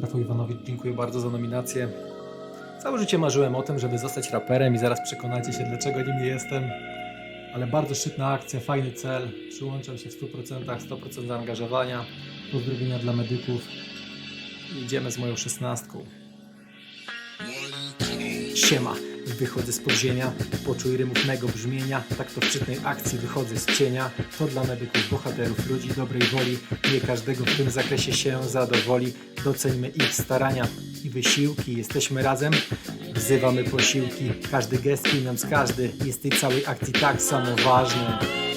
Rafał Iwanowicz, dziękuję bardzo za nominację. Całe życie marzyłem o tym, żeby zostać raperem i zaraz przekonacie się, dlaczego nim nie jestem. Ale bardzo szczytna akcja, fajny cel. Przyłączam się w 100%, 100% zaangażowania. Pozdrowienia dla medyków. Idziemy z moją szesnastką. Siema, wychodzę z podziemia, poczuj rymów mego brzmienia, tak to w szczytnej akcji wychodzę z cienia, to dla medyków, bohaterów, ludzi dobrej woli, nie każdego w tym zakresie się zadowoli, doceńmy ich starania i wysiłki, jesteśmy razem, wzywamy posiłki, każdy gest, pieniądz każdy, jest tej całej akcji tak samo ważny.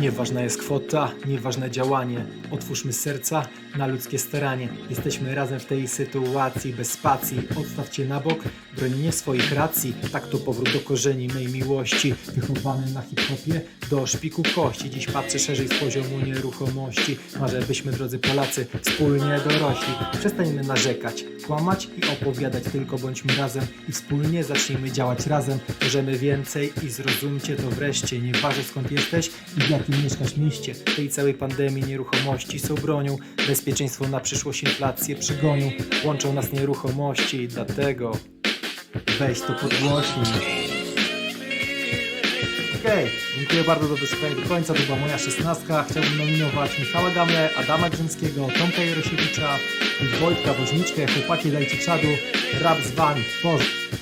Nieważna jest kwota, nieważne działanie. Otwórzmy serca na ludzkie staranie. Jesteśmy razem w tej sytuacji, bez spacji. Odstawcie na bok, bronienie swoich racji. Tak to powrót do korzeni mej miłości. Wychowany na hip-hopie, do szpiku kości. Dziś patrzę szerzej z poziomu nieruchomości. Marzę, byśmy, drodzy Polacy, wspólnie dorośli. Przestańmy narzekać, kłamać i opowiadać. Tylko bądźmy razem i wspólnie zacznijmy działać razem. Możemy więcej i zrozumcie to wreszcie. Nieważne skąd jesteś i w jakim mieszkasz mieście. Tej całej pandemii nieruchomości są bronią. Bezpieczeństwo na przyszłość inflację przygonią. Łączą nas nieruchomości, dlatego weź to podgłośnij. Okej, dziękuję bardzo za wysłuchanie do końca. To była moja szesnastka. Chciałbym nominować Michała Gamle, Adama Grzymskiego, Tomka Jarosiewicza, Wojtka Woźniczkę. Chłopaki dajcie czadu. Rap z wami. Pozdro.